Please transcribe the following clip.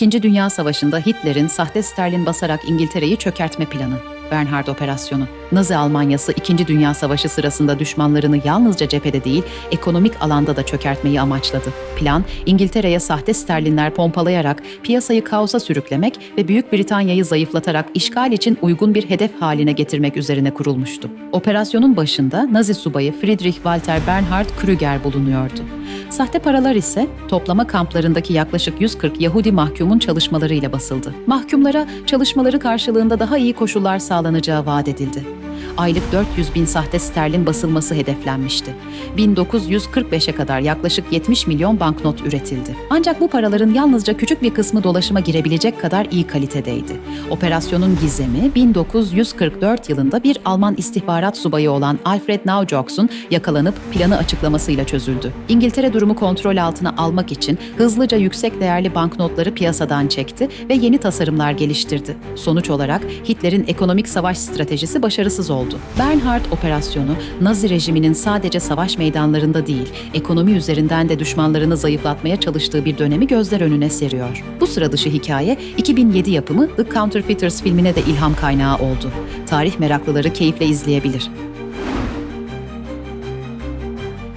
İkinci Dünya Savaşı'nda Hitler'in sahte sterlin basarak İngiltere'yi çökertme planı. Bernhard Operasyonu. Nazi Almanyası İkinci Dünya Savaşı sırasında düşmanlarını yalnızca cephede değil, ekonomik alanda da çökertmeyi amaçladı. Plan, İngiltere'ye sahte sterlinler pompalayarak piyasayı kaosa sürüklemek ve Büyük Britanya'yı zayıflatarak işgal için uygun bir hedef haline getirmek üzerine kurulmuştu. Operasyonun başında Nazi subayı Friedrich Walter Bernhard Krüger bulunuyordu. Sahte paralar ise toplama kamplarındaki yaklaşık 140 Yahudi mahkumun çalışmalarıyla basıldı. Mahkumlara çalışmaları karşılığında daha iyi koşullar sağlanacağı vaat edildi. Aylık 400 bin sahte sterlin basılması hedeflenmişti. 1945'e kadar yaklaşık 70 milyon banknot üretildi. Ancak bu paraların yalnızca küçük bir kısmı dolaşıma girebilecek kadar iyi kalitedeydi. Operasyonun gizemi 1944 yılında bir Alman istihbarat subayı olan Alfred Naujoks'un yakalanıp planı açıklamasıyla çözüldü. İngiltere durumu kontrol altına almak için hızlıca yüksek değerli banknotları piyasadan çekti ve yeni tasarımlar geliştirdi. Sonuç olarak Hitler'in ekonomik savaş stratejisi başarısız oldu. Bernhard operasyonu Nazi rejiminin sadece savaş meydanlarında değil, ekonomi üzerinden de düşmanlarını zayıflatmaya çalıştığı bir dönemi gözler önüne seriyor. Bu sıra dışı hikaye 2007 yapımı The Counterfeiters filmine de ilham kaynağı oldu. Tarih meraklıları keyifle izleyebilir.